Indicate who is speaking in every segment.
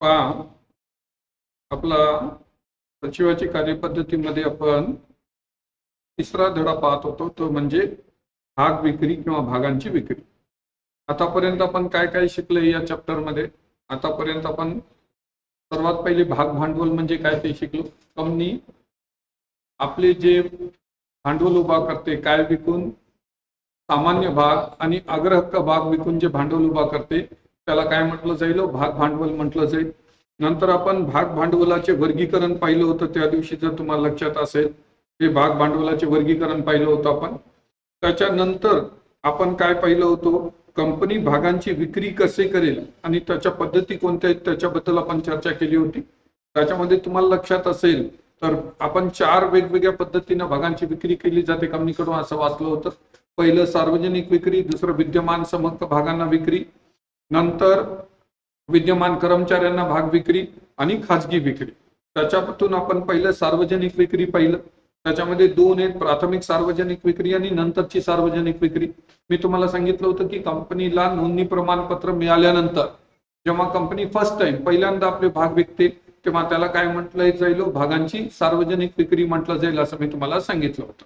Speaker 1: पहा आपला सचिवाची कार्यपद्धतीमध्ये आपण तिसरा धडा पाहत होतो तो म्हणजे भाग विक्री किंवा भागांची विक्री. आतापर्यंत आपण काय काय शिकले या चॅप्टरमध्ये? आतापर्यंत आपण सर्वात पहिले भाग भांडवल म्हणजे काय ते शिकलो. कंपनी आपले जे भांडवल उभा करते काय विकून सामान्य भाग आणि अग्रहक्क भाग विकून जे भांडवल उभा करते त्याला काय म्हटलं जाईल? हो, भाग भांडवल म्हटलं जाईल. नंतर आपण भाग भांडवलाचे वर्गीकरण पाहिलं होतं त्या दिवशी जर तुम्हाला लक्षात असेल. ते भाग भांडवलाचे वर्गीकरण पाहिलं होतं आपण. त्याच्यानंतर आपण काय पाहिलं होतो? कंपनी भागांची विक्री कसे करेल आणि त्याच्या पद्धती कोणत्या आहेत त्याच्याबद्दल आपण चर्चा केली होती. त्याच्यामध्ये तुम्हाला लक्षात असेल तर आपण चार वेगवेगळ्या पद्धतीनं भागांची विक्री केली जाते कंपनीकडून असं वाचलं होतं. पहिलं सार्वजनिक विक्री दुसरं विद्यमान समहक्क भागांना विक्री नंतर विद्यमान कर्मचाऱ्यांना भाग विक्री आणि खाजगी विक्री. त्याच्यातून आपण पहिलं सार्वजनिक विक्री पाहिलं. त्याच्यामध्ये दोन आहेत प्राथमिक सार्वजनिक विक्री आणि नंतरची सार्वजनिक विक्री. मी तुम्हाला सांगितलं होतं की कंपनीला नोंदणी प्रमाणपत्र मिळाल्यानंतर जेव्हा कंपनी फर्स्ट टाइम पहिल्यांदा आपले भाग विकते तेव्हा त्याला काय म्हटलं जाईल? भागांची सार्वजनिक विक्री म्हटलं जाईल असं मी तुम्हाला सांगितलं होतं.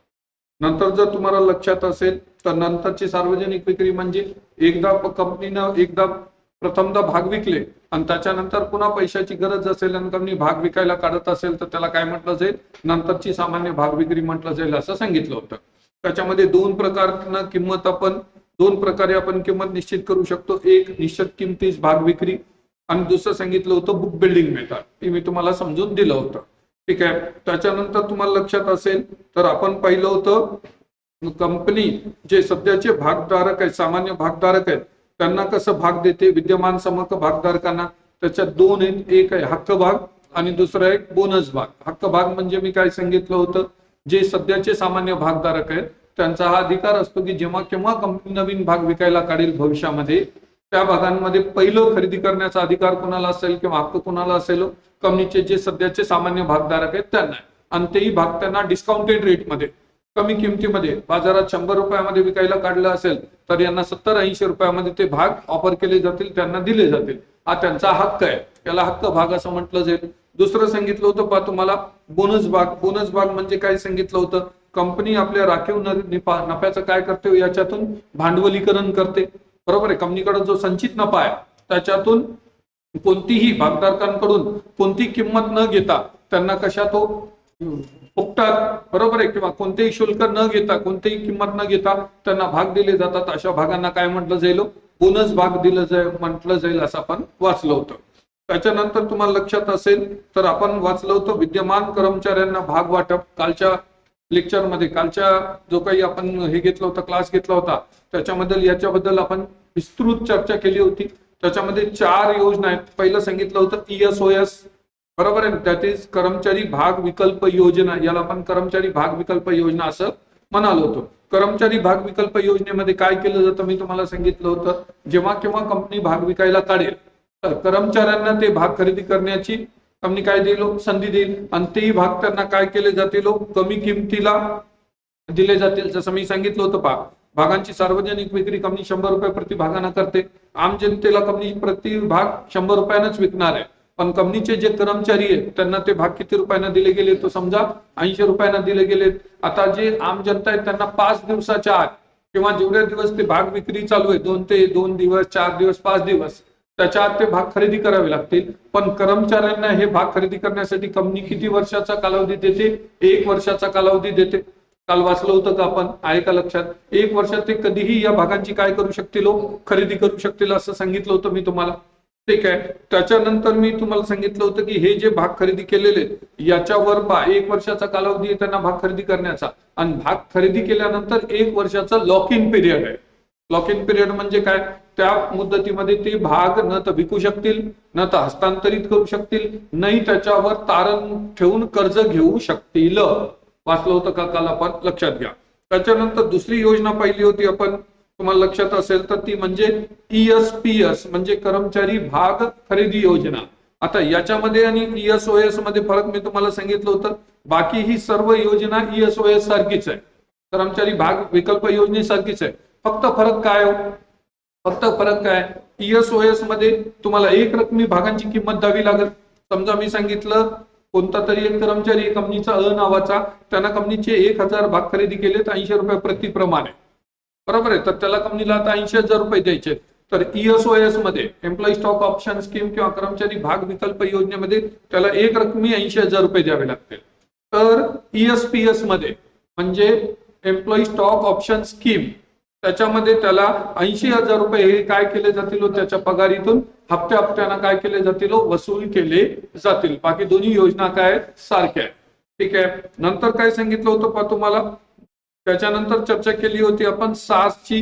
Speaker 1: नंतर जर तुम्हाला लक्षात असेल तर नंतरची सार्वजनिक विक्री म्हणजे एकदा कंपनीनं एकदा प्रथमदा भाग विकले आणि त्याच्यानंतर पुन्हा पैशाची गरज असेल आणि कंपनी भाग विकायला काढत असेल तर त्याला काय म्हटलं जाईल? नंतरची सामान्य भाग विक्री म्हटलं जाईल असं सांगितलं होतं. त्याच्यामध्ये दोन प्रकारनं किंमत आपण दोन प्रकारे आपण किंमत निश्चित करू शकतो. एक निश्चित किमतीस भाग विक्री आणि दुसरं सांगितलं होतं बुक बिल्डिंग मेथड ते मी तुम्हाला समजून दिलं होतं. ठीक आहे. त्याच्यानंतर तुम्हाला लक्षात असेल तर आपण पाहिलं होतं कंपनी जे सध्याचे भागधारक आहेत सामान्य भागधारक आहेत त्यांना कसं भाग देते? विद्यमान समक भागधारकांना. त्याच्यात दोन आहेत. एक आहे हक्क भाग आणि दुसरा एक बोनस भाग. हक्क भाग म्हणजे मी काय सांगितलं होतं? जे सध्याचे सामान्य भागधारक आहेत त्यांचा हा अधिकार असतो की जेव्हा केव्हा कंपनी नवीन भाग विकायला काढेल भविष्यामध्ये त्या भागांमध्ये पहिलं खरेदी करण्याचा अधिकार कोणाला असेल किंवा हक्क कोणाला असेल कंपनीचे जे सध्याचे सामान्य भागधारक आहेत त्यांना. आणि तेही भाग त्यांना डिस्काउंटेड रेटमध्ये कमी किमतीमध्ये बाजारात शंभर रुपयामध्ये विकायला काढलं असेल तर यांना सत्तर ऐंशी रुपयामध्ये ते भाग ऑफर केले जातील त्यांना दिले जातील. हा त्यांचा हक्क आहे. याला हक्क भाग असं म्हटलं जाईल. दुसरं सांगितलं होतं पा तुम्हाला बोनस भाग. बोनस भाग म्हणजे काय सांगितलं होतं? कंपनी आपल्या राखीव नफा नफ्याचं काय करते? याच्यातून भांडवलीकरण करते. बरोबर आहे. कंपनीकडे जो संचित नफा आहे त्याच्यातून कोणतीही भागधारकांकडून कोणती किंमत न घेता त्यांना कशा तो फुकटात बरोबर आहे किंवा कोणतेही शुल्क न घेता कोणतीही किंमत न घेता त्यांना भाग दिले जातात. अशा भागांना काय म्हटलं जाईल? बोनस भाग दिलं जाईल म्हटलं जाईल असं आपण वाचलं होतं. त्याच्यानंतर तुम्हाला लक्षात असेल तर आपण वाचलं होतं विद्यमान कर्मचाऱ्यांना भाग वाटप. कालच्या लेक्चरमध्ये कालच्या जो काही आपण हे घेतलं होतं क्लास घेतला होता त्याच्याबद्दल याच्याबद्दल आपण विस्तृत चर्चा केली होती. त्याच्यामध्ये चार योजना आहेत. पहिलं सांगितलं होतं ईएसओएस बरोबर आहे दॅट इज कर्मचारी भाग विकल्प योजना. याला आपण कर्मचारी भाग विकल्प योजना असं म्हणालो होतो. कर्मचारी भाग विकल्प योजनेमध्ये काय केलं जातं? मी तुम्हाला सांगितलं होतं. जेव्हा केव्हा कंपनी भाग विकायला काढेल तर कर्मचाऱ्यांना ते भाग खरेदी करण्याची कंपनी काय देईल? संधी देईल. आणि तेही भाग त्यांना काय केले जातील? कमी किमतीला दिले जातील. जसं मी सांगितलं होतं पहा. भागांची सार्वजनिक विक्री कंपनी शंभर रुपये प्रतिभागानं करते. आम जनतेला कंपनी प्रति भाग शंभर रुपयानंच विकणार आहे. पण कंपनीचे जे कर्मचारी आहेत त्यांना ते भाग किती रुपयांना दिले गेले तो समजा ऐंशी रुपयांना दिले गेले आता जे आम जनता आहेत त्यांना पाच दिवसाच्या आत किंवा जेवढे दिवस ते भाग विक्री चालू आहे दोन ते दोन दिवस चार दिवस पाच दिवस त्याच्या आत ते भाग खरेदी करावे लागतील. पण कर्मचाऱ्यांना हे भाग खरेदी करण्यासाठी कंपनी किती वर्षाचा कालावधी देते? एक वर्षाचा कालावधी देते. काल वाचलं होतं का आपण? आहे का लक्षात? एक वर्षात ते कधीही या भागांची काय करू शकतील हो? खरेदी करू शकतील असं सांगितलं होतं मी तुम्हाला. ठीक आहे? त्याच्यानंतर मी तुम्हाला सांगितलं होतं की हे जे भाग खरेदी केलेले याच्यावर बा एक वर्षाचा कालावधी आहे त्यांना भाग खरेदी करण्याचा. आणि भाग खरेदी केल्यानंतर एक वर्षाचा लॉक इन पिरियड आहे. लॉक इन पिरियड म्हणजे काय? त्या मुदतीमध्ये ते भाग न तर विकू शकतील न तर हस्तांतरित करू शकतील नाही त्याच्यावर तारण ठेवून कर्ज घेऊ शकतील. वाचलं होतं का? काल आपण लक्षात घ्या. त्याच्यानंतर दुसरी योजना पाहिली होती आपण. तुम्हाला लक्षात असेल तर ती म्हणजे ईएसपीएस म्हणजे कर्मचारी भाग खरेदी योजना. आता याच्यामध्ये आणि ईएसओएसमध्ये फरक मी तुम्हाला सांगितलं होतं. बाकी ही सर्व योजना ईएसओएस सारखीच आहे. कर्मचारी भाग विकल्प योजनेसारखीच आहे. फक्त फरक काय हो? फक्त फरक काय? ईएसओएसमध्ये तुम्हाला एक रकमी भागांची किंमत द्यावी लागेल. समजा मी सांगितलं कोणता तरी एक कर्मचारी कंपनीचा अ नावाचा त्यांना कंपनीचे एक हजार भाग खरेदी केलेत ऐंशी रुपये प्रतिप्रमाणे. बरोबर आहे? तर त्याला कंपनीला आता ऐंशी हजार रुपये द्यायचे तर ईएसओएसमध्ये एम्प्लॉई स्टॉक ऑप्शन स्कीम किंवा कर्मचारी भाग विकल्प योजनेमध्ये त्याला एक रकमी ऐंशी हजार रुपये द्यावे लागतील. तर ईएसपीएसमध्ये म्हणजे एम्प्लॉई स्टॉक ऑप्शन स्कीम त्याच्यामध्ये त्याला ऐंशी हजार रुपये हे काय केले जातील व त्याच्या पगारीतून? हप्त्या हप्त्यानं काय केले जातील हो? वसूल केले जातील. बाकी दोन्ही योजना काय आहेत? सारख्या आहेत. ठीक आहे? नंतर काय सांगितलं होतं पा तुम्हाला? त्याच्यानंतर चर्चा केली होती आपण सासची.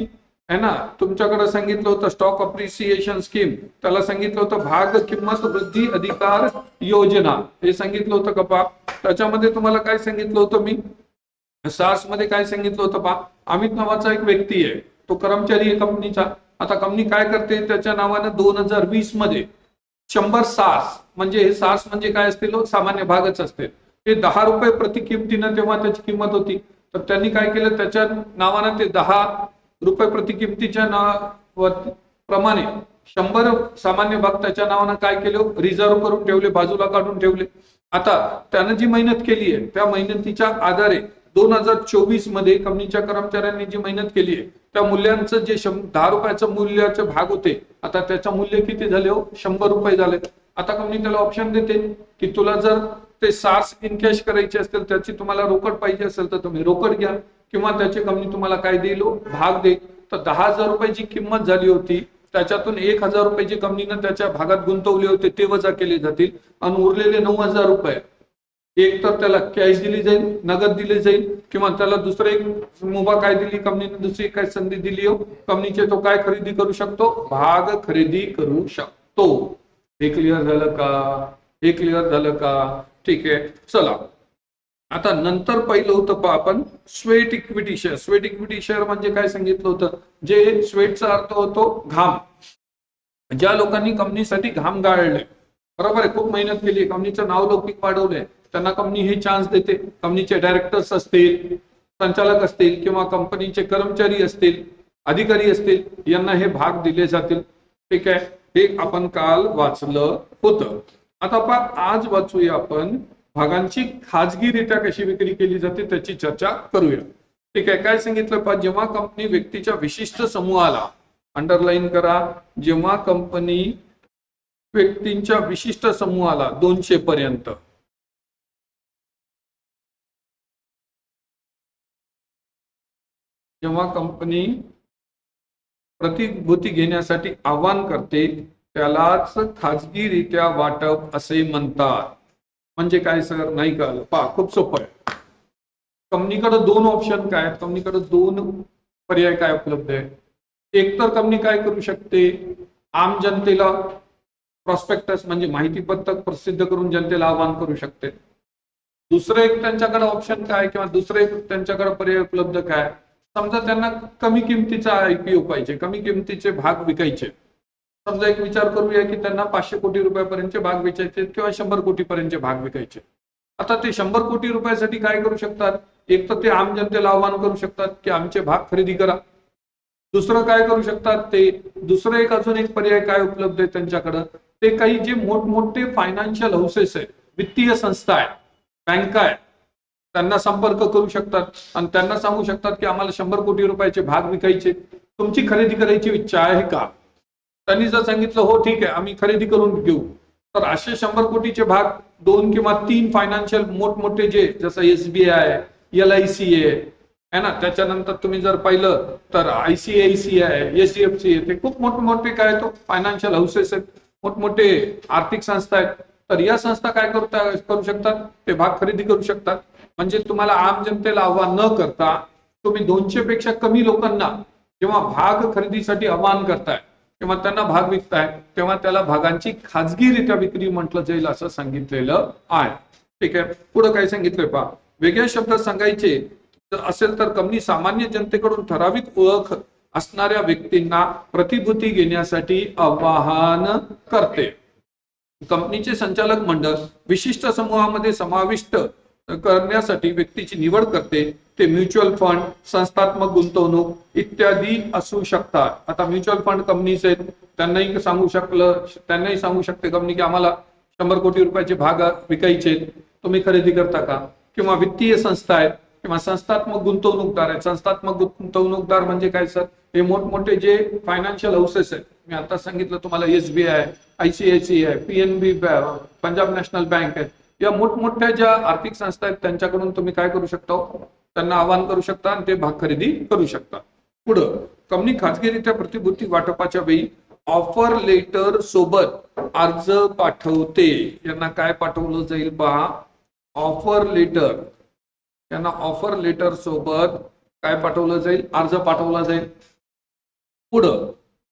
Speaker 1: है ना? तुमच्याकडे सांगितलं होतं स्टॉक अप्रिसिएशन स्कीम त्याला सांगितलं होतं भाग किंमत वृद्धी अधिकार योजना. हे सांगितलं होतं का पा त्याच्यामध्ये तुम्हाला काय सांगितलं होतं मी? सासमध्ये काय सांगितलं होतं पा अमित नावाचा एक व्यक्ती आहे. तो कर्मचारी आहे कंपनीचा. आता कंपनी काय करते? त्याच्या नावानं दोन हजार वीसमध्ये शंभर सास म्हणजे हे सास म्हणजे काय असतील सामान्य भागच असते. ते दहा रुपये प्रति किमतीनं तेव्हा त्याची किंमत होती. तर त्यांनी काय केलं? त्याच्या नावानं ते दहा रुपये प्रति किमतीच्या नाव प्रमाणे शंभर सामान्य भाग त्याच्या नावानं काय केलं? रिझर्व्ह करून ठेवले बाजूला काढून ठेवले. आता त्यानं जी मेहनत केली आहे त्या मेहनतीच्या आधारे दोन हजार चोवीसमध्ये कंपनीच्या कर्मचाऱ्यांनी जी मेहनत केली आहे त्या मूल्यांचं जे दहा रुपयाचं मूल्याचे भाग होते आता त्याचं मूल्य किती झाले हो? शंभर रुपये झाले. आता कंपनी त्याला ऑप्शन देते की तुला जर ते सार्स इन कॅश करायचे असतील त्याची तुम्हाला रोकड पाहिजे असेल तर तुम्ही रोकड घ्या. किंवा त्याची कंपनी तुम्हाला काय देईल हो? भाग दे तर दहा हजार रुपयाची किंमत झाली होती त्याच्यातून एक हजार रुपये जी कंपनीनं त्याच्या भागात गुंतवले होते ते वजा केले जातील. आणि उरलेले नऊ हजार रुपये. एक तर त्याला कॅश दिली जाईल नगद दिली जाईल किंवा त्याला दुसरं एक मुभा काय दिली कंपनीने दुसरी काय संधी दिली हो कंपनीचे तो काय खरेदी करू शकतो? भाग खरेदी करू शकतो. हे क्लिअर झालं का? हे क्लिअर झालं का? ठीक आहे चला. आता नंतर पहिलं होतं पहा आपण sweat equity share sweat equity share म्हणजे काय सांगितलं होतं? जे स्वेटचा अर्थ होतो घाम. ज्या लोकांनी कंपनीसाठी घाम गाळले बरोबर आहे खूप मेहनत केली कंपनीचं नाव लौकिक वाढवलंय. त्यांना कंपनी हे चान्स देते. कंपनीचे डायरेक्टर्स असतील संचालक असतील किंवा कंपनीचे कर्मचारी असतील अधिकारी असतील यांना हे भाग दिले जातील. ठीक आहे? हे आपण काल वाचलं होतं. आता आपण आज वाचूया आपण. भागांची खाजगीरित्या कशी विक्री केली जाते त्याची चर्चा करूया. ठीक आहे? काय सांगितलं पहा जेव्हा कंपनी व्यक्तीच्या विशिष्ट समूहाला अंडरलाईन करा जेव्हा कंपनी व्यक्तींच्या विशिष्ट समूहाला दोनशे पर्यंत जेव्हा कंपनी प्रतिभूती घेण्यासाठी आवाहन करते त्यालाच खाजगीरित्या वाटप असे म्हणतात. म्हणजे काय सर? नाही कळलं. पा खूप सोपं आहे. कंपनीकडे दोन ऑप्शन काय? आहेत कंपनीकडे दोन पर्याय काय उपलब्ध आहे एक तर कंपनी काय करू शकते? आम जनतेला प्रॉस्पेक्टस म्हणजे माहिती पत्रक प्रसिद्ध करून जनतेला आवाहन करू शकते. दुसरं एक त्यांच्याकडे ऑप्शन काय किंवा दुसरं एक त्यांच्याकडे पर्याय उपलब्ध काय? समजा त्यांना कमी किमतीचा आयपीओ पाहिजे कमी किमतीचे भाग विकायचे. समजा एक विचार करूया की त्यांना पाचशे कोटी रुपयापर्यंतचे भाग विकायचे किंवा शंभर कोटीपर्यंतचे भाग विकायचे आता ते शंभर कोटी रुपयासाठी काय करू शकतात? एक तर ते आम जनतेला आव्हान करू शकतात की आमचे भाग खरेदी करा. दुसरं काय करू शकतात? ते दुसरं एक अजून एक पर्याय काय उपलब्ध आहे त्यांच्याकडं? ते काही जे मोठमोठे फायनान्शियल हाऊसेस आहेत वित्तीय संस्था आहेत बँका आहेत त्यांना संपर्क करू शकतात. आणि त्यांना सांगू शकतात की आम्हाला शंभर कोटी रुपयाचे भाग विकायचे. तुमची खरेदी करायची इच्छा आहे का? त्यांनी जर सांगितलं हो ठीक आहे आम्ही खरेदी करून घेऊ. तर असे शंभर कोटीचे भाग दोन किंवा तीन फायनान्शियल मोठमोठे जे जसं एसबीआय एल आय सी आहे ना? त्याच्यानंतर तुम्ही जर पाहिलं तर आय सी आय सी आहे एच डी एफ सी आहे ते खूप मोठमोठे काय तो? फायनान्शियल हाऊसेस आहेत. मोठमोठे आर्थिक संस्था आहेत. तर या संस्था काय करू शकतात? ते भाग खरेदी करू शकतात. म्हणजे तुम्हाला आम जनतेला आव्हान न करता तुम्ही दोनशे पेक्षा कमी लोकांना जेव्हा भाग खरेदीसाठी आवाहन करताय किंवा त्यांना भाग विकताय तेव्हा त्याला भागांची खाजगीरित्या विक्री म्हटलं जाईल असं सांगितलेलं आहे. ठीक आहे पुढे काय सांगितलंय पहा. वेगळ्या शब्दात सांगायचे असेल तर कंपनी सामान्य जनतेकडून ठराविक ओळख असणाऱ्या व्यक्तींना प्रतिभूती घेण्यासाठी आवाहन करते. कंपनीचे संचालक मंडळ विशिष्ट समूहामध्ये समाविष्ट करण्यासाठी व्यक्तीची निवड करते. ते म्युच्युअल फंड संस्थात्मक गुंतवणूक इत्यादी असू शकतात. आता म्युच्युअल फंड कंपनीज आहेत. त्यांनाही सांगू शकलं त्यांनाही सांगू शकते कंपनी की आम्हाला शंभर कोटी रुपयाचे भाग विकायचे आहेत. तुम्ही खरेदी करता का? किंवा वित्तीय संस्था आहेत. किंवा संस्थात्मक गुंतवणूकदार आहेत. संस्थात्मक गुंतवणूकदार म्हणजे काय सर? हे मोठमोठे जे फायनान्शियल हाऊसेस आहेत. मी आता सांगितलं तुम्हाला SBI and PNB Punjab national bank आहेत. या मोठमोठ्या ज्या आर्थिक संस्था आहेत त्यांच्याकडून तुम्ही काय करू शकता? त्यांना आवाहन करू शकता आणि ते भाग खरेदी करू शकता. पुढं कंपनी खाजगीरित्या प्रतिभूती वाटपाच्या वेळी ऑफर लेटर सोबत अर्ज पाठवते. यांना काय पाठवलं जाईल पहा? ऑफर लेटर त्यांना ऑफर लेटर सोबत काय पाठवलं जाईल? अर्ज पाठवला जाईल. पुढं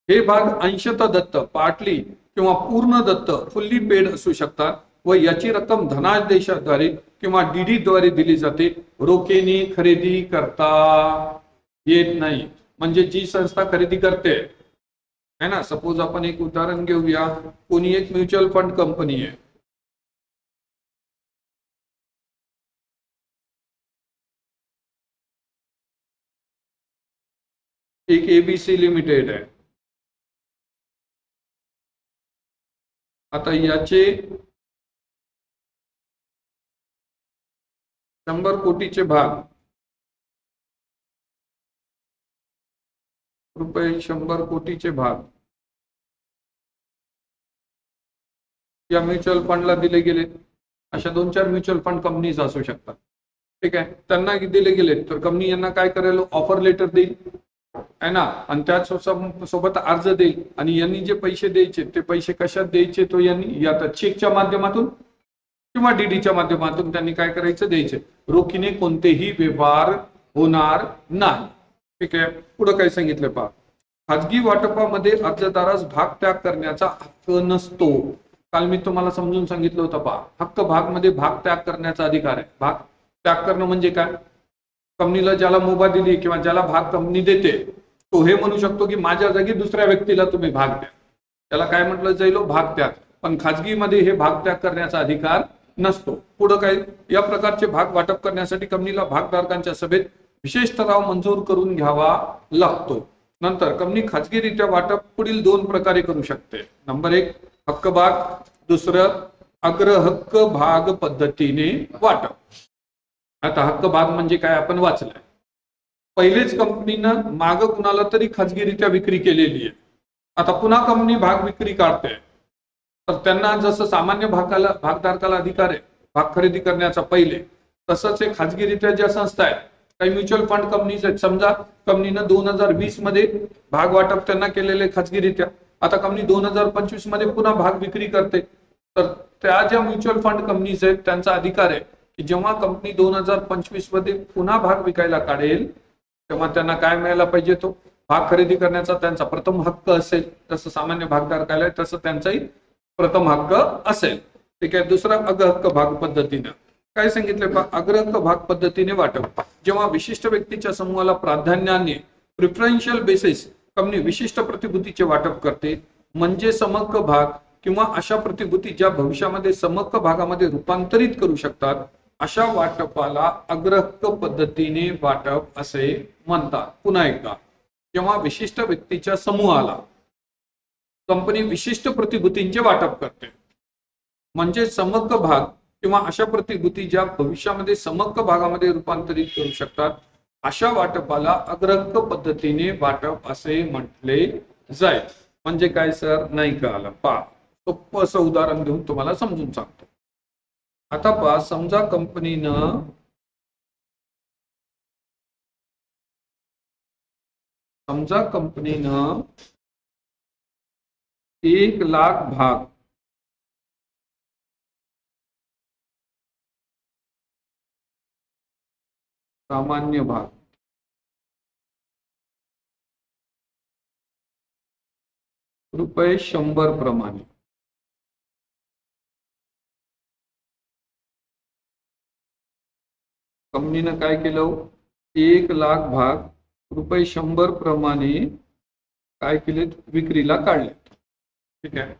Speaker 1: हे भाग अंशतः दत्त पाटली किंवा पूर्ण दत्त फुल्ली पेड असू शकतात. व याची रक्कम धनादेशाद्वारे किंवा डीडी द्वारे दिली जाते. रोखेने खरेदी करता येत नाही. म्हणजे जी संस्था खरेदी करते. है ना? सपोज आपण एक उदाहरण घेऊया. कोणी एक म्युच्युअल फंड कंपनी आहे. एक एबीसी लिमिटेड आहे. आता याचे शंभर कोटीचे भाग. रुपये शंभर कोटीचे भाग. या म्युच्युअल फंडला दिले गेले. अशा दोन चार म्युच्युअल फंड कंपनीज असू शकतात. ठीक आहे? त्यांना दिले गेले. तर कंपनी यांना काय करेल? ऑफर लेटर देईल. आहे ना? आणि त्याच सोबत अर्ज देईल. आणि यांनी जे पैसे द्यायचे ते पैसे कशात द्यायचे? तो यांनी या तर चेकच्या माध्यमातून किंवा डीडीच्या माध्यमातून त्यांनी काय करायचं द्यायचे. रोखीने कोणतेही व्यवहार होणार नाही. ठीक आहे? पुढे काय सांगितलं पहा. खाजगी वाटपामध्ये अर्जदारास भाग त्याग करण्याचा हक्क नसतो. काल मी तुम्हाला समजून सांगितलं होतं पहा. हक्क भागमध्ये भाग त्याग करण्याचा अधिकार आहे. भाग त्याग करणं म्हणजे काय? कंपनीला ज्याला मुभा दिली किंवा ज्याला भाग कंपनी देते तो हे म्हणू शकतो की माझ्या जागी दुसऱ्या व्यक्तीला तुम्ही भाग द्या. त्याला काय म्हटलं जाईल? भाग त्याग. पण खाजगीमध्ये हे भाग त्याग करण्याचा अधिकार नसतो. पुढं काही या प्रकारचे भाग वाटप करण्यासाठी कंपनीला भागधारकांच्या सभेत विशेष ठराव मंजूर करून घ्यावा लागतो. नंतर कंपनी खाजगीरित्या वाटप पुढील दोन प्रकारे करू शकते. नंबर एक हक्क भाग. दुसरं अग्रहक्क भाग पद्धतीने वाटप. आता हक्क भाग म्हणजे काय? आपण वाचलंय. पहिलेच कंपनीनं माग कुणाला तरी खाजगीरित्या विक्री केलेली आहे. आता पुन्हा कंपनी भाग विक्री काढते. तर त्यांना जसं सामान्य भागाला भागधारकाला अधिकार आहे भाग खरेदी करण्याचा पहिले तसंच हे खाजगीरित्या ज्या संस्था आहेत काही म्युच्युअल फंड कंपनीज आहेत समजा कंपनीनं दोन हजार वीसमध्ये भाग वाटप त्यांना केलेले खाजगीरित्या. आता कंपनी दोन हजार पंचवीसमध्ये पुन्हा भाग विक्री करते. तर त्या ज्या म्युच्युअल फंड कंपनीज आहेत त्यांचा अधिकार आहे की जेव्हा कंपनी दोन हजार पंचवीसमध्ये पुन्हा भाग विकायला काढेल तेव्हा त्यांना काय मिळायला पाहिजे तो? भाग खरेदी करण्याचा त्यांचा प्रथम हक्क असेल तसं सामान्य भागधारकाला आहे तसं त्यांचाही प्रथम हक्क असेल. ठीक आहे दुसरा अग्रहक्क भाग पद्धतीनं. काय सांगितलं पहा अग्रहक्क भाग पद्धतीने वाटप जेव्हा विशिष्ट व्यक्तीच्या समूहाला प्राधान्याने प्रिफरन्शियल बेसिस कंपनी विशिष्ट प्रतिभूतीचे वाटप करते म्हणजे समक्क भाग किंवा अशा प्रतिभूती ज्या भविष्यामध्ये समक्क भागामध्ये रूपांतरित करू शकतात अशा वाटपाला अग्रहक्क पद्धतीने वाटप असे म्हणतात. पुन्हा एकदा जेव्हा विशिष्ट व्यक्तीच्या समूहाला कंपनी विशिष्ट प्रतिभूतींचे वाटप करते. म्हणजे समक्क भाग किंवा अशा प्रतिभूती ज्या भविष्यामध्ये समक्क भागामध्ये रूपांतरित करू शकतात अशा वाटपाला अग्रंक पद्धतीने वाटप असे म्हटले जाईल. म्हणजे काय सर? नाही कळालं. पा सोपं असं उदाहरण देऊन तुम्हाला समजून सांगतो. आता पहा समजा कंपनीनं समजा कंपनीनं एक लाख भाग. सामान्य भाग. रुपये शंभर प्रमाणे. कंपनीनं काय केलं हो? एक लाख भाग रुपये शंभर प्रमाणे काय केलेत? विक्रीला काढले ठीक आहे?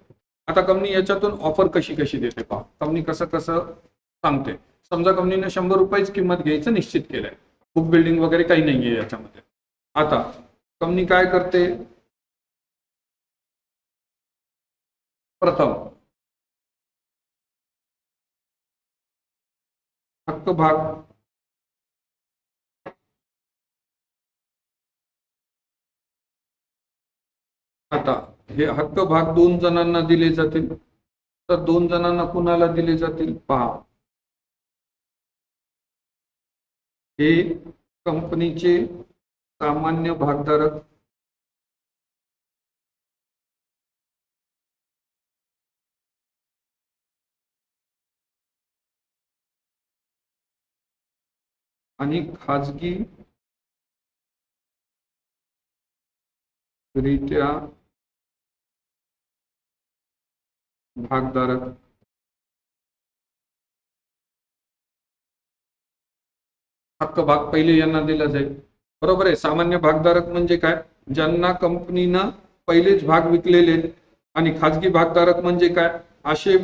Speaker 1: आता कंपनी याच्यातून ऑफर कशी कशी देते पहा. कंपनी कसं कसं सांगते. समजा कंपनीने शंभर रुपयेच किंमत घ्यायचं निश्चित केलंय. बुक बिल्डिंग वगैरे काही नाही आहे याच्यामध्ये. आता कंपनी काय करते? प्रथम हक्क भाग आता हे हक्क भाग दोन जणांना दिले जातील. तर दोन जणांना कुणाला दिले जातील? पहा. हे कंपनीचे सामान्य भागधारक. आणि खाजगी. रित्या भागधारक हक्क भाग पहिले यांना दिला जाईल बरोबर आहे. सामान्य भागधारक म्हणजे काय? ज्यांना कंपनीनं पहिलेच भाग विकलेले आणि खाजगी भागधारक म्हणजे काय? असे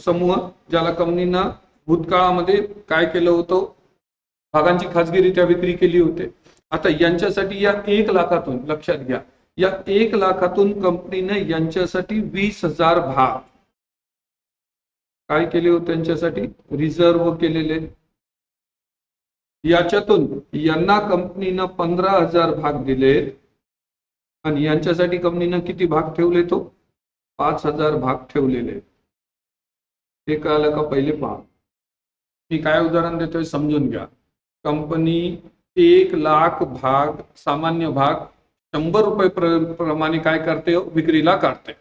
Speaker 1: समूह ज्याला कंपनीनं भूतकाळामध्ये काय केलं होतं? भागांची खाजगीरित्या विक्री केली होती. आता यांच्यासाठी या एक लाखातून लक्षात घ्या या एक लाखातून कंपनीने यांच्यासाठी वीस हजार भाग काय केले होते त्यांच्यासाठी? रिझर्व केलेले. याच्यातून यांना कंपनीनं पंधरा हजार भाग दिले. आणि यांच्यासाठी कंपनीनं किती भाग ठेवले तो? पाच हजार भाग ठेवलेले. हे कळालं का पहिले पहा मी काय उदाहरण देतोय समजून घ्या. कंपनी एक लाख भाग सामान्य भाग शंभर रुपये प्रमाणे काय करते हो? विक्रीला काढते.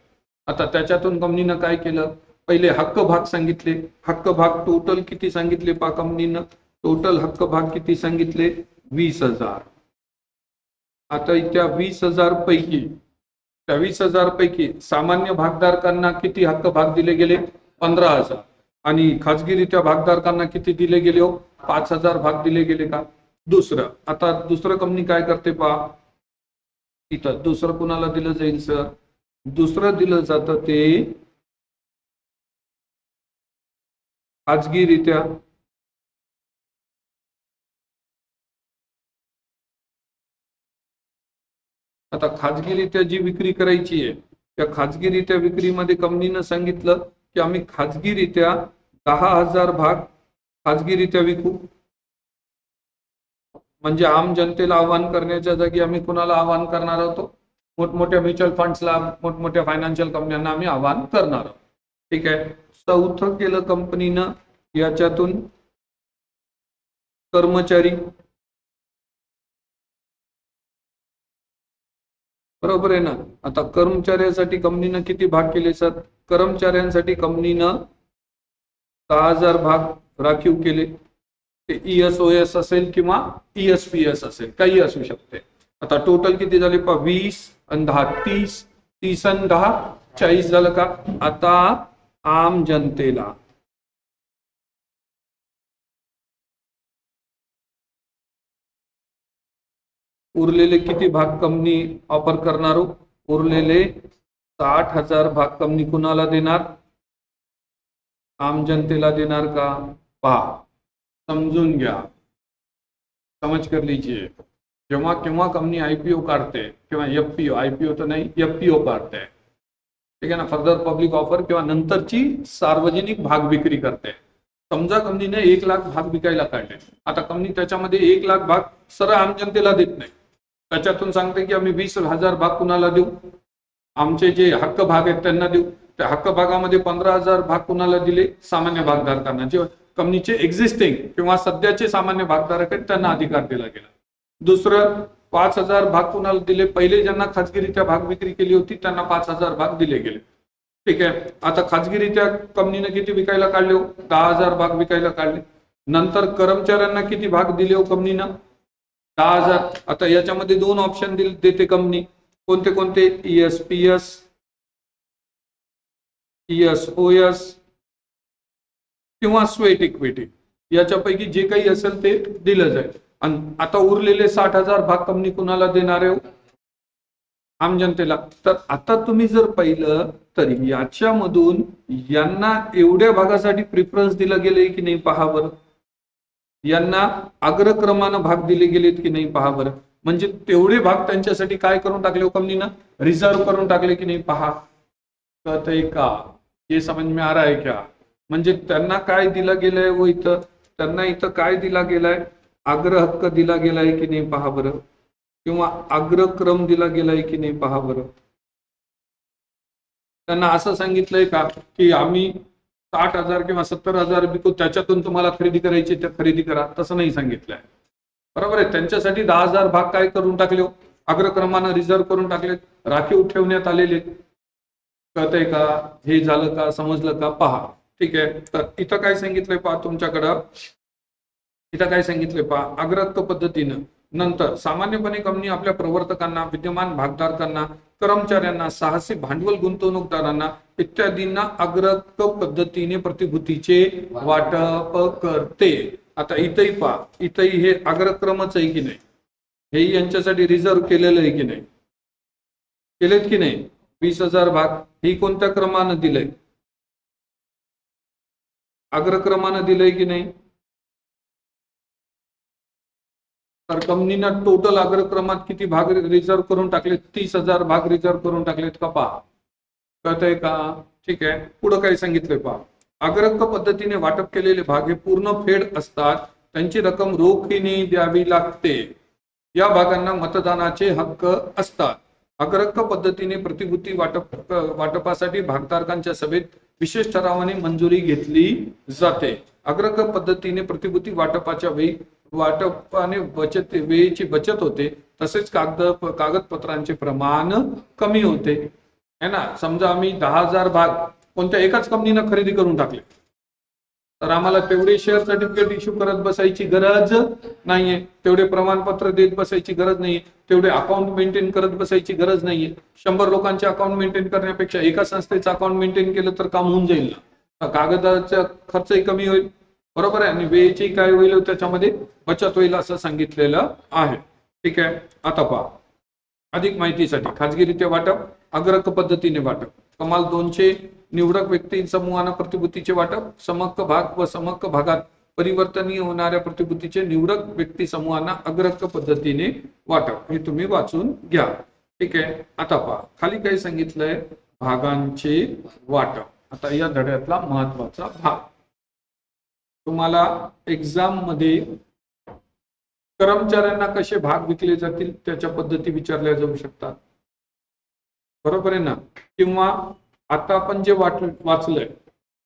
Speaker 1: आता त्याच्यातून कंपनीनं काय केलं? पहिले हक्क भाग सांगितले. हक्क भाग टोटल किती सांगितले पा कंपनीनं टोटल हक्क भाग किती सांगितले? वीस हजार. आता त्या वीस हजार पैकी त्या वीस हजार पैकी सामान्य भागधारकांना किती हक्क भाग दिले गेले? पंधरा हजार. आणि खाजगीरित्या भागधारकांना किती दिले गेले हो? पाच हजार भाग दिले गेले का? दुसरं आता दुसरं कंपनी काय करते पहा. इथं दुसरं कुणाला दिलं जाईल सर दुसरं दिलं जातं ते खाजगीरित्या आता खाजगीरित्या जी विक्री करायची आहे त्या खाजगीरित्या विक्रीमध्ये कंपनीनं सांगितलं की आम्ही खाजगीरित्या दहा हजार भाग खाजगीरित्या विकू. म्हणजे आम जनतेला आव्हान करण्याच्या जागी आम्ही कुणाला आव्हान करणार आहोत? मोठमोठ्या म्युच्युअल फंड्सला मोठमोठ्या फायनान्शियल कंपन्यांना आम्ही आव्हान करणार आहोत. ठीक आहे? चौथं केलं कंपनीनं याच्यातून कर्मचारी. बरोबर आहे ना? आता कर्मचाऱ्यांसाठी कंपनीनं किती भाग केले सर? कर्मचाऱ्यांसाठी कंपनीनं दहा हजार भाग राखीव केले. ते ईएसओएस असेल किंवा ईएसपीएस असेल काही असू शकते. आता टोटल किती झाले? पहा वीस आणि दहा तीस. तीस आणि दहा चाळीस झालं का? आता आम जनतेला. उरलेले किती भाग कंपनी ऑफ़र करणार? उरलेले साठ हज़ार भाग कंपनी कुणाला देणार? आम जनतेला देणार का? पहा, समजून घ्या. समज कर लीजिए. जेव्हा केव्हा कंपनी आयपीओ काढते, किंवा एफपीओ आयपीओ तर नाही एफपीओ काढते. ठीक आहे ना? फर्दर पब्लिक ऑफर किंवा नंतरची सार्वजनिक भाग विक्री करते. समजा कंपनीने एक लाख भाग विकायला काढले. आता कंपनी त्याच्यामध्ये एक लाख भाग सरळ आम जनतेला देत नाही. त्याच्यातून सांगते की आम्ही वीस हजार भाग कुणाला देऊ? आमचे जे हक्क भाग आहेत त्यांना देऊ. त्या हक्क भागामध्ये पंधरा हजार भाग कुणाला दिले? सामान्य भागधारकांना. जे कंपनीचे एक्झिस्टिंग किंवा सध्याचे सामान्य भागधारक आहेत त्यांना अधिकार दिला गेला. दुसरं पाच हजार भाग कुणाला दिले? पहिले ज्यांना खाजगीरित्या भाग विक्री केली होती त्यांना पाच हजार भाग दिले गेले. ठीक आहे? आता खाजगीरित्या कंपनीने किती विकायला काढले हो? दहा हजार भाग विकायला काढले. नंतर कर्मचाऱ्यांना किती भाग दिले हो कंपनीनं? दहा हजार. आता याच्यामध्ये दोन ऑप्शन दिले देते कंपनी. कोणते कोणते? ईएसपीएस ईएसओएस किंवा स्वेट इक्विटी याच्यापैकी जे काही असेल ते दिलं जाईल. आणि आता उरलेले साठ हजार भाग कंपनी कुणाला देणार आहे हो? आम जनतेला. तर आता तुम्ही जर पाहिलं तर याच्यामधून यांना एवढ्या भागासाठी प्रिफरन्स दिलं गेलंय की नाही पहा बरं? यांना अग्रक्रमानं भाग दिले गेलेत की नाही पहा बरं? म्हणजे तेवढे भाग त्यांच्यासाठी काय करून टाकले हो कंपनीनं? रिझर्व करून टाकले की नाही पहा? कळतंय का? हे समज में आ रहा है क्या म्हणजे त्यांना काय दिलं गेलंय व इथं? त्यांना इथं काय दिला गेलाय? आग्रह हक्क दिला गेलाय की नाही पहा बरं. किंवा अग्रक्रम दिला गेलाय की नाही पहा बरं. त्यांना असं सांगितलंय का की आम्ही साठ हजार किंवा सत्तर हजार विकू त्याच्यातून तुम्हाला खरेदी करायची त्या खरेदी करा. तसं नाही सांगितलंय. बरोबर आहे त्यांच्यासाठी दहा हजार भाग काय करून टाकले हो? अग्रक्रमानं रिझर्व करून टाकले. राखीव ठेवण्यात आलेले. कळतंय का? हे झालं का? समजलं का? पहा. ठीक आहे. तर इथं काय सांगितलंय पहा तुमच्याकडं. इथं काय सांगितलंय पहा अग्रत्व पद्धतीनं नंतर सामान्यपणे कंपनी आपल्या प्रवर्तकांना विद्यमान भागधारकांना कर्मचाऱ्यांना साहसी भांडवल गुंतवणूकदारांना इत्यादींना अग्रत्व पद्धतीने प्रतिभूतीचे वाटप करते. आता इथंही पहा इथंही हे अग्रक्रमच आहे की नाही? हेही यांच्यासाठी रिझर्व केलेलं आहे की नाही? केलेत की नाही? वीस हजार भाग ही कोणत्या क्रमानं दिलंय? अग्रक्रमानं दिलंय की नाही? तर कंपनीनं टोटल अग्रक्रमात किती भाग रिझर्व करून टाकले तीस हजार भाग रिझर्व करून टाकलेत का पहा. कळतंय का? ठीक आहे. पुढं काय सांगितलंय पहा. अग्रक्क पद्धतीने वाटप केलेले भाग हे पूर्ण फेड असतात. त्यांची रक्कम रोखीने द्यावी लागते. या भागांना मतदानाचे हक्क असतात. अग्रक्क पद्धतीने प्रतिभूती वाटप वाटपासाठी भागधारकांच्या सभेत विशेष ठरावाने मंजुरी घेतली जाते. अग्रक पद्धतीने प्रतिभूती वाटपाच्या वेळी वाटपाने बचत वेळेची बचत होते. तसेच कागद कागदपत्रांचे प्रमाण कमी होते. है ना? समजा आम्ही दहा हजार भाग कोणत्या एकाच कंपनीनं खरेदी करून टाकले. तर आम्हाला तेवढे शेअर सर्टिफिकेट इश्यू करत बसायची गरज नाहीये. तेवढे प्रमाणपत्र देत बसायची गरज नाहीये. तेवढे अकाउंट मेंटेन करत बसायची गरज नाहीये. शंभर लोकांचे अकाउंट मेंटेन करण्यापेक्षा एका संस्थेचं अकाउंट मेंटेन केलं तर काम होऊन जाईल ना. कागदाचा खर्चही कमी होईल. बरोबर आहे? आणि वेळेची काय होईल त्याच्यामध्ये बचत होईल असं सांगितलेलं आहे. ठीक आहे? आता पहा. अधिक माहितीसाठी खाजगीरित्या वाटप अग्रक पद्धतीने वाटप. कमाल दोनशे निवडक व्यक्ती समूहानं प्रतिभूतीचे वाटप समक्क भाग व समक्क भागात परिवर्तनीय होणाऱ्या प्रतिभूतीचे निवडक व्यक्ती समूहांना अग्रक पद्धतीने वाटप. हे तुम्ही वाचून घ्या. ठीक आहे? आता पहा. खाली काय सांगितलंय भागांचे वाटप. आता या धड्यातला महत्त्वाचा भाग. तुम्हाला एक्झाममध्ये कर्मचाऱ्यांना कसे भाग विकले जातील त्याच्या पद्धती विचारल्या जाऊ शकतात. बरोबर आहे ना? किंवा आता आपण जे वाट वाचलंय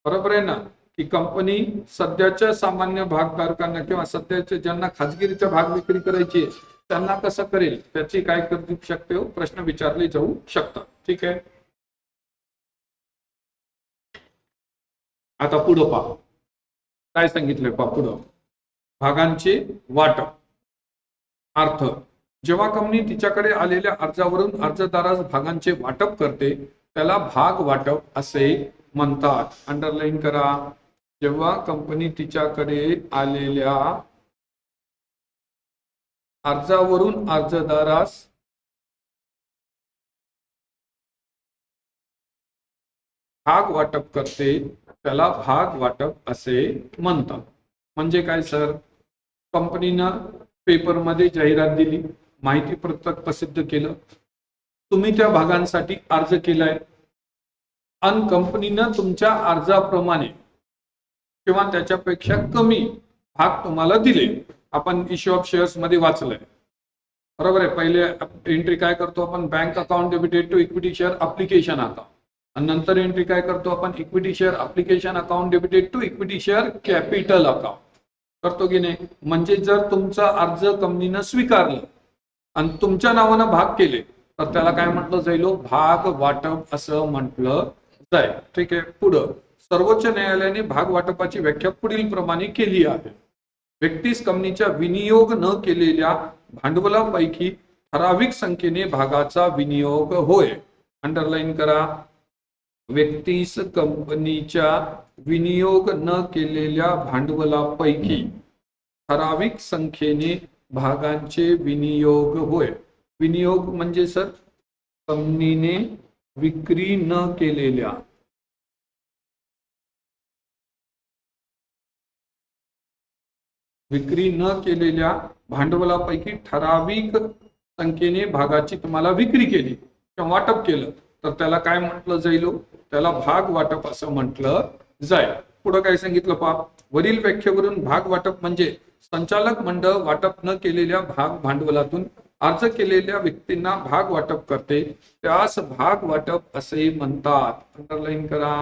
Speaker 1: बरोबर आहे ना? की कंपनी सध्याच्या सामान्य भागधारकांना किंवा सध्याच्या ज्यांना खाजगीरित्या भाग विक्री करायची आहे त्यांना कसं करेल? त्याची काय करू शकते हो? प्रश्न विचारले जाऊ शकतात. ठीक आहे? आता पुढं पहा. काय सांगितलंय पहा पुढं? भागांचे वाटप अर्थ. जेव्हा कंपनी तिच्याकडे आलेल्या अर्जावरून अर्जदारास भागांचे वाटप करते त्याला भाग वाटप असे म्हणतात. अंडरलाईन करा. जेव्हा कंपनी तिच्याकडे आलेल्या अर्जावरून अर्जदारास भाग वाटप करते त्याला भाग वाटप असे म्हणतात. म्हणजे काय सर? कंपनीनं पेपरमध्ये जाहिरात दिली माहिती पत्रक प्रसिद्ध केलं. तुम्ही त्या भागांसाठी अर्ज केलाय. आणि कंपनीनं तुमच्या अर्जाप्रमाणे किंवा त्याच्यापेक्षा कमी भाग तुम्हाला दिले. आपण इश्यू ऑफ शेअर्समध्ये वाचलंय. बरोबर आहे. पहिले एंट्री काय करतो आपण? Bank account debited to equity share application आता. नंतर एंट्री काय करतो आपण? Equity share application account debited to equity share capital account करतो की नाही? म्हणजे जर तुमचा अर्ज कंपनीनं स्वीकारलं आणि तुमच्या नावानं भाग केले तर त्याला काय म्हटलं जाईल? भाग वाटप असं म्हटलं जाईल. ठीक आहे? पुढं. सर्वोच्च न्यायालयाने भाग वाटपाची व्याख्या पुढील प्रमाणे केली आहे. व्यक्तीस कंपनीच्या विनियोग न केलेल्या भांडवलापैकी ठराविक संख्येने भागाचा विनियोग होय. अंडरलाईन करा. व्यक्तीस कंपनीच्या विनियोग न केलेल्या भांडवलापैकी ठराविक संख्येने भागांचे विनियोग होय. विनियोग म्हणजे सर कंपनीने विक्री न केलेल्या. विक्री न केलेल्या भांडवलापैकी ठराविक संख्येने भागाची तुम्हाला विक्री केली किंवा वाटप केलं. तर त्याला काय म्हटलं जाईल त्याला भाग वाटप असं म्हटलं जाईल पुढं काय सांगितलं पहा? वरील व्याख्येवरून भाग वाटप म्हणजे संचालक मंडळ वाटप न केलेल्या भाग भांडवलातून अर्ज केलेल्या व्यक्तींना भाग वाटप करते. त्यास भाग वाटप असे म्हणतात. अंडरलाईन करा.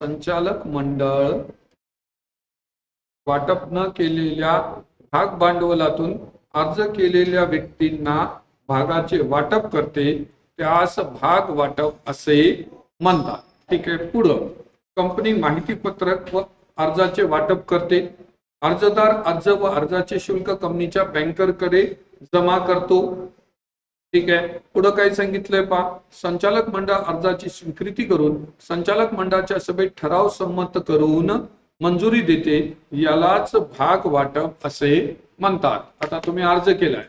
Speaker 1: संचालक मंडळ वाटप न केलेल्या भाग भांडवलातून अर्ज केलेल्या व्यक्तींना भागाचे वाटप करते. त्यास भाग वाटप असे म्हणतात. ठीक आहे पुढं. कंपनी माहिती पत्रक व अर्जाचे वाटप करते. अर्जदार अर्ज व अर्जाचे शुल्क कंपनीच्या बँकरकडे जमा करतो. ठीक आहे पुढं काय सांगितलंय पा संचालक मंडळ अर्जाची स्वीकृती करून संचालक मंडळाच्या सभेत ठराव संमत करून मंजुरी देते. यालाच भाग वाटप असे म्हणतात. आता तुम्ही अर्ज केलाय.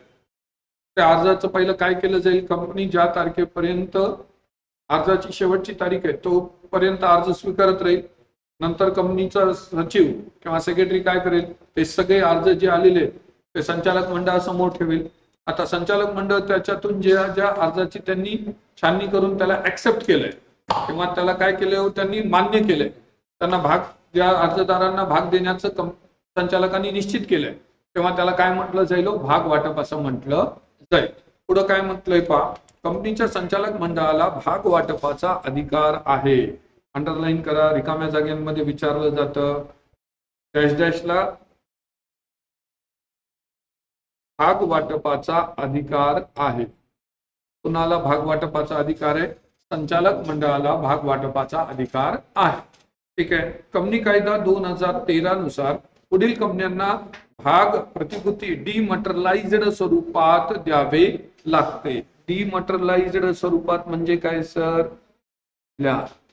Speaker 1: त्या अर्जाचं पहिलं काय केलं जाईल? कंपनी ज्या तारखेपर्यंत अर्जाची शेवटची तारीख आहे तोपर्यंत अर्ज स्वीकारत राहील. नंतर कंपनीचा सचिव किंवा सेक्रेटरी काय करेल? ते सगळे अर्ज जे आलेले ते संचालक मंडळासमोर ठेवेल. आता संचालक मंडळ त्याच्यातून ज्या ज्या अर्जाची त्यांनी छाननी करून त्याला ऍक्सेप्ट केलंय किंवा त्याला काय केलंय हो त्यांनी मान्य केलंय. त्यांना भाग ज्या अर्जदारांना भाग देण्याचं संचालकांनी निश्चित केलंय. तेव्हा त्याला काय म्हटलं जाईल हो? भाग वाटप असं म्हटलं जाईल पुढं काय म्हटलंय पा कंपनीच्या संचालक मंडळाला भाग वाटपाचा अधिकार आहे. अंडरलाईन करा. रिकाम्या जागेमध्ये विचारलं जातं. डॅश डॅशला भाग वाटपाचा अधिकार आहे. कुणाला भाग वाटपाचा अधिकार आहे? संचालक मंडळाला भाग वाटपाचा अधिकार आहे. ठीक आहे. कंपनी कायदा दोन हजार तेरा नुसार पुढील कंपन्यांना भाग प्रतिकृती डिमटरलाइज्ड स्वरूपात द्यावे लागते. डिमटरलाइज्ड स्वरूपात म्हणजे काय सर?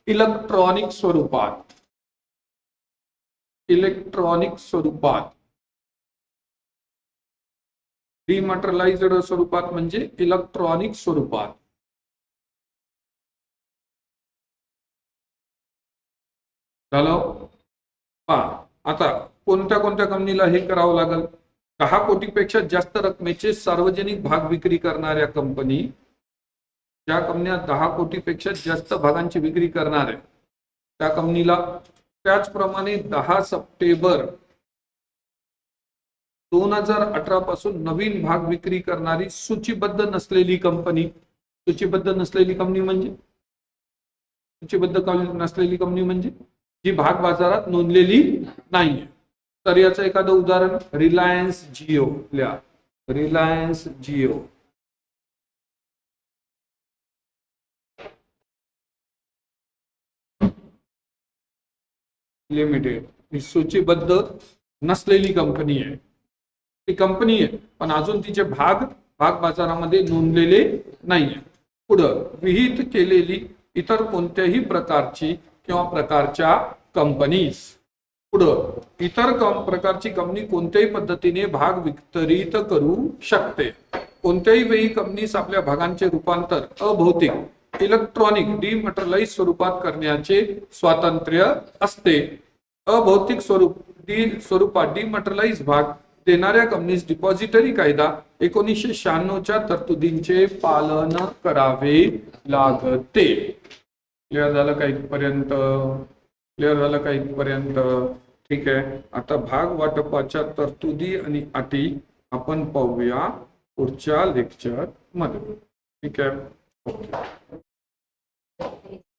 Speaker 1: इलेक्ट्रॉनिक स्वरूपात. इलेक्ट्रॉनिक स्वरूपात. डिमटरलाइज्ड स्वरूपात म्हणजे इलेक्ट्रॉनिक स्वरूपात. झालं? पहा आता कोणत्या कोणत्या कंपनीला हे करावं लागेल? दहा कोटीपेक्षा जास्त रकमेचे सार्वजनिक भाग विक्री करणाऱ्या कंपनी ज्या कंपन्या दहा कोटीपेक्षा जास्त भागांची विक्री करणार आहे त्या कंपनीला त्याचप्रमाणे दहा सप्टेंबर दोन हजार अठरा पासून नवीन भाग विक्री करणारी सूचीबद्ध नसलेली कंपनी. सूचीबद्ध नसलेली कंपनी म्हणजे? सूचीबद्ध नसलेली कंपनी म्हणजे? जी भाग बाजारात नोंदलेली नाहीये. तर याचं एखादं उदाहरण रिलायन्स जिओ लिहा. रिलायन्स जिओ लिमिटेड ही सूचीबद्ध नसलेली कंपनी आहे. ती कंपनी आहे पण अजून तिचे भाग भाग बाजारामध्ये नोंदलेले नाहीये. पुढं विहित केलेली इतर कोणत्याही प्रकारची किंवा प्रकारच्या कंपनीज पुढं इतर कम प्रकारची कंपनी कोणत्याही पद्धतीने भाग वितरित करू शकते. कोणत्याही वेळी कंपनीस आपल्या भागांचे रूपांतर अभौतिक इलेक्ट्रॉनिक डिमटरलाइज स्वरूपात करण्याचे स्वातंत्र्य असते. अभौतिक स्वरूप डी स्वरूपात डिमटरलाइज भाग देणाऱ्या कंपनीस डिपॉझिटरी कायदा एकोणीसशे शहाण्णवच्या तरतुदींचे पालन करावे लागते. झालं काही पर्यंत क्लिअर झालं का इथपर्यंत? ठीक आहे. आता भाग वाटपाच्या तरतुदी आणि अटी आपण पाहूया पुढच्या लेक्चरमध्ये. ठीक आहे.